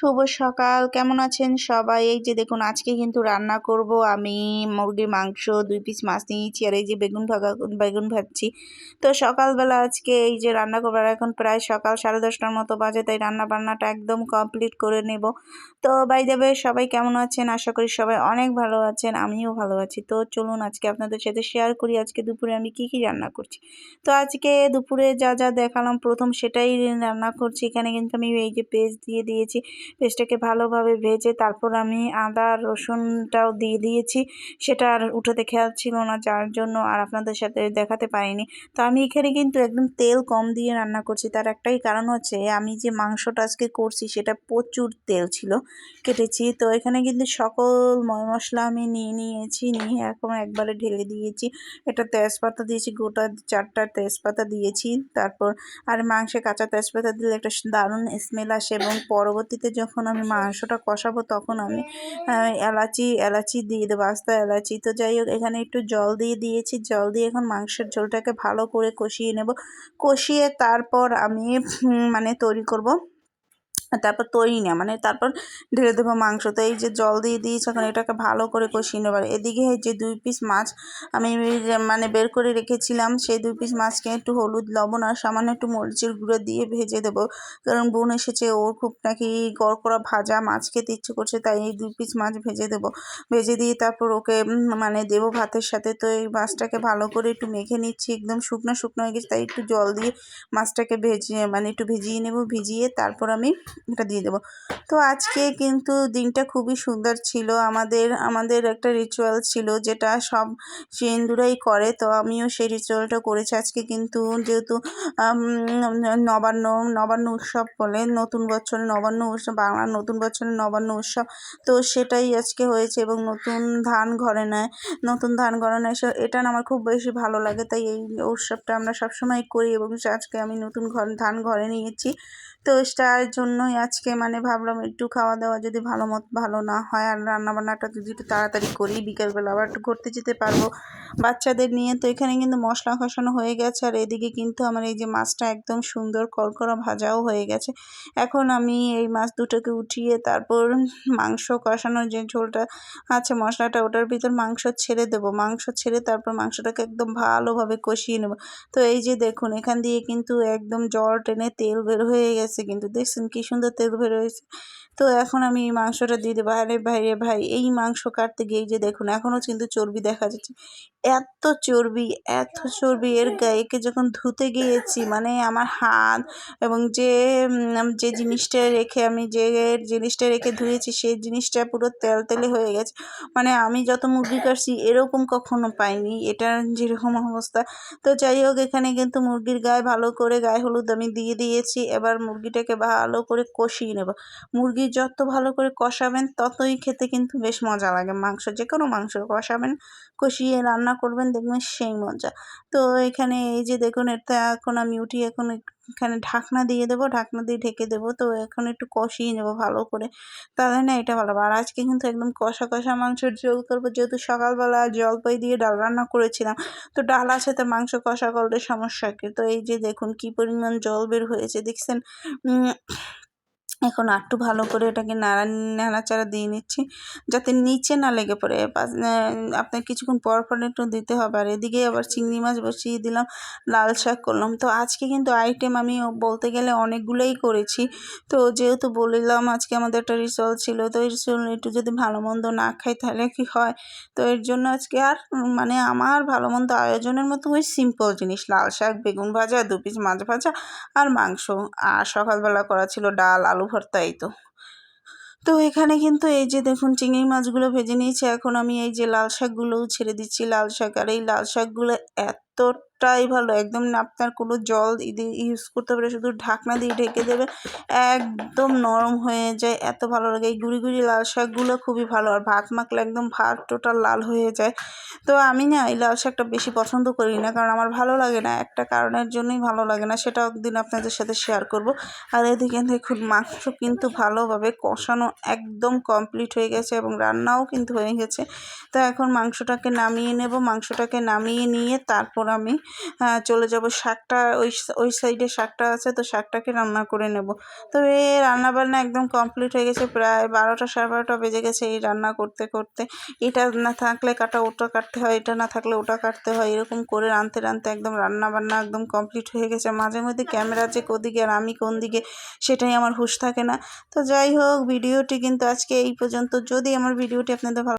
শুভ সকাল। কেমন আছেন সবাই? এই যে দেখুন, আজকে কিন্তু রান্না করব আমি। মুরগির মাংস, দুই পিস মাছ নিয়েছি আর এই যে বেগুন ভাগা, বেগুন ভাজছি। তো সকালবেলা আজকে এই যে রান্না করবার এখন প্রায় সকাল সাড়ে দশটার মতো বাজে, তাই রান্না বান্নাটা একদম কমপ্লিট করে নেব। তো বাই দেবে সবাই কেমন আছেন? আশা করি সবাই অনেক ভালো আছেন, আমিও ভালো আছি। তো চলুন আজকে আপনাদের সাথে শেয়ার করি, আজকে দুপুরে আমি কি কি রান্না করছি। তো আজকে দুপুরে যা যা দেখালাম, প্রথম সেটাই রান্না করছি। এখানে কিন্তু আমি এই যে পেস্ট দিয়ে দিয়েছি। পেস্টটাকে ভালোভাবে ভেজে তারপর আমি আদা, রসুনটাও দিয়ে দিয়েছি। সেটা আর উঠোতে খেয়াল ছিল না, যার জন্য আর আপনাদের সাথে দেখাতে পারিনি। তো আমি এখানে কিন্তু একদম তেল কম দিয়ে রান্না করছি। তার একটাই কারণ হচ্ছে, আমি যে মাংসটা আজকে করছি সেটা প্রচুর তেল ছিল, কেটেছি। তো এখানে কিন্তু সকল ময় মশলা আমি নিয়ে নিয়েছি, নিয়ে এখন একবারে ঢেলে দিয়েছি। একটা তেজপাতা দিয়েছি, গোটা চারটা তেজপাতা দিয়েছি। তারপর আর মাংসে কাঁচা তেজপাতা দিলে একটা দারুণ স্মেল আসে এবং পরবর্তীতে যখন আমি মাংসটা কষাবো তখন আমি এলাচি এলাচি দিয়ে দেবো, আস্তা এলাচি। তো যাই হোক, এখানে একটু জল দিয়ে দিয়েছি। জল দিয়ে এখন মাংসের ঝোলটাকে ভালো করে কষিয়ে নেব। কষিয়ে তারপর আমি মানে তৈরি করব। তারপর তৈরি না মানে তারপর ঢেলে দেবো মাংস। তো এই যে জল দিয়ে দিয়েছি, এখন এটাকে ভালো করে কষিয়ে নেবার এদিকে যে দুই পিস মাছ আমি মানে বের করে রেখেছিলাম, সেই দুই পিস মাছকে একটু হলুদ, লবণ আর সামান্য একটু মরিচের গুঁড়ো দিয়ে ভেজে দেবো। কারণ বোন এসেছে, ওর খুব নাকি গড় করা ভাজা মাছ খেতে ইচ্ছে করছে, তাই এই দুই পিস মাছ ভেজে দেবো। ভেজে দিয়ে তারপর ওকে মানে দেবো ভাতের সাথে। তো এই মাছটাকে ভালো করে একটু মেখে নিচ্ছি, একদম শুকনো শুকনো হয়ে গেছে, তাই একটু জল দিয়ে মাছটাকে ভেজে মানে একটু ভিজিয়ে নেব, ভিজিয়ে তারপর আমি এটা দিয়ে দেবো। তো আজকে কিন্তু দিনটা খুবই সুন্দর ছিল। আমাদের আমাদের একটা রিচুয়াল ছিল যেটা সব হিন্দুরাই করে। তো আমিও সেই রিচুয়ালটা করেছি। আজকে কিন্তু যেহেতু নবান্ন নবান্ন উৎসব বলে নতুন বছর নবান্ন উৎসব, বাংলার নতুন বছরের নবান্ন উৎসব। তো সেটাই আজকে হয়েছে এবং নতুন ধান ঘরে নেয়, নতুন ধান ঘরে নেয়। সে, এটা আমার খুব বেশি ভালো লাগে। তাই এই উৎসবটা আমরা সবসময় করি এবং আজকে আমি নতুন ঘর, ধান ঘরে নিয়েছি। তো তার জন্যই আজকে মানে ভাবলাম একটু খাওয়া দাওয়া যদি ভালো মত ভালো না হয়, আর রান্নাবান্নাটা যদি একটু তাড়াতাড়ি করি, বিকেলবেলা আবার একটু ঘুরতে যেতে পারব। বাচ্চাদের নিয়ে তো এখানে কিন্তু মশলা কষানো হয়ে গেছে, আর এদিকে কিন্তু আমার এই যে মাছটা একদম সুন্দর করকরা ভাজাও হয়ে গেছে। এখন আমি এই মাছ দুটোকে উঠিয়ে তারপর মাংস কষানোর যে ঝোলটা আছে, মশলাটা ওটার ভিতর মাংস ছেড়ে দেবো। মাংস ছেড়ে তারপর মাংসটাকে একদম ভালোভাবে কষিয়ে নেব। তো এই যে দেখুন, এখান দিয়ে কিন্তু একদম জল টেনে তেল বের হয়ে গেছে কিন্তু দেখছেন কি সুন্দর তেল বের রয়েছে। তো এখন আমি এই মাংসটা দিয়ে দেবো। আরে ভাই রে ভাই, এই মাংস কাটতে গিয়ে যে দেখুন, এখনও কিন্তু চর্বি দেখা যাচ্ছে। এত চর্বি এত চর্বি এর গায়েকে যখন ধুতে গিয়েছি মানে আমার হাত এবং যে যে জিনিসটা রেখে আমি যে জিনিসটা রেখে ধুয়েছি, সেই জিনিসটা পুরো তেল তেলে হয়ে গেছে। মানে আমি যত মুরগি কাটছি, এরকম কখনো পাইনি। এটার যেরকম অবস্থা। তো যাই হোক, এখানে কিন্তু মুরগির গায়ে ভালো করে গায়ে হলুদ আমি দিয়ে দিয়েছি। এবার মুরগিটাকে ভালো করে কষিয়ে নেব। মুরগি যত ভালো করে কষাবেন, ততই খেতে কিন্তু বেশ মজা লাগে। মাংস যে কোনো মাংস কষাবেন, কষিয়ে রান্না করবেন দেখবেন সেই মজা। তো এখানে এই যে দেখুন, এটা এখন আমি উঠি, এখন এখানে ঢাকনা দিয়ে দেবো, ঢাকনা দিয়ে ঢেকে দেবো। তো এখন একটু কষিয়ে নেব ভালো করে। তাহলে না এটা ভালো আর আজকে কিন্তু একদম কষা কষা মাংসের ঝোল করব। যেহেতু সকালবেলা জলপাই দিয়ে ডাল রান্না করেছিলাম, তো ডাল আছে তো মাংস কষা করলে সমস্যা কি? তো এই যে দেখুন, কি পরিমাণ জল বের হয়েছে। দেখছেন এখন আরটু ভালো করে এটাকে নাড়া, নাড়াচাড়া দিয়ে নিচ্ছি, যাতে নিচে না লেগে পড়ে। আপনার কিছুক্ষণ পর পর একটু দিতে হবে। আর এদিকে আবার চিংড়ি মাছ বসিয়ে দিলাম, লাল শাক করলাম। তো আজকে কিন্তু আইটেম আমি বলতে গেলে অনেকগুলোই করেছি। তো যেহেতু বলিলাম আজকে আমাদের একটা রিসল ছিল, তো রিসল একটু যদি ভালো মন্দ না খাই তাহলে কি হয়? তো এর জন্য আজকে আর মানে আমার ভালো মন্দ আয়োজনের মতো ওই সিম্পল জিনিস। লাল শাক, বেগুন ভাজা, দু পিস মাছ ভাজা আর মাংস। আর সকালবেলা করা ছিল ডাল, আলু ভর্তা, এই তো। তো এখানে কিন্তু এই যে দেখুন, চিংড়ি মাছগুলো ভেজে নিয়েছি। এখন আমি এই যে লাল শাকগুলোও ছেড়ে দিচ্ছি, লাল শাক। আর এই লাল শাকগুলো এত এতটাই ভালো। একদম আপনার কোনো জল ইউজ করতে পারে শুধু ঢাকনা দিয়ে ঢেকে দেবে একদম নরম হয়ে যায়, এত ভালো লাগে। এই গুঁড়ি গুঁড়ি লাল শাকগুলো খুবই ভালো, আর ভাত মাখলে একদম ভাত টোটাল লাল হয়ে যায়। তো আমি না এই লাল শাকটা বেশি পছন্দ করি না, কারণ আমার ভালো লাগে না, একটা কারণের জন্যই ভালো লাগে না সেটা একদিন আপনাদের সাথে শেয়ার করব। আর এদিকে দেখুন, মাংস কিন্তু ভালোভাবে কষানো একদম কমপ্লিট হয়ে গেছে এবং রান্নাও কিন্তু হয়ে গেছে। তো এখন মাংসটাকে নামিয়ে নেব, মাংসটাকে নামিয়ে নিয়ে তারপর আমি চলে যাব। শাকটা ওই ওই সাইডে শাকটা আছে, তো শাকটাকে রান্না করে নেব। তো এই রান্না বান্না একদম কমপ্লিট হয়ে গেছে। প্রায় বারোটা সাড়ে বারোটা বেজে গেছে এই রান্না করতে করতে। এটা না থাকলে কাটা, ওটা কাটতে হয়, এটা না থাকলে ওটা কাটতে হয়। এরকম করে রাঁধতে রাঁধতে একদম রান্না বান্না একদম কমপ্লিট হয়ে গেছে। মাঝে মধ্যে ক্যামেরা যে কোদিকে আর আমি কোন দিকে, সেটাই আমার হুঁশ থাকে না। তো যাই হোক, ভিডিওটি কিন্তু আজকে এই পর্যন্ত। যদি আমার ভিডিওটি আপনাদের ভালো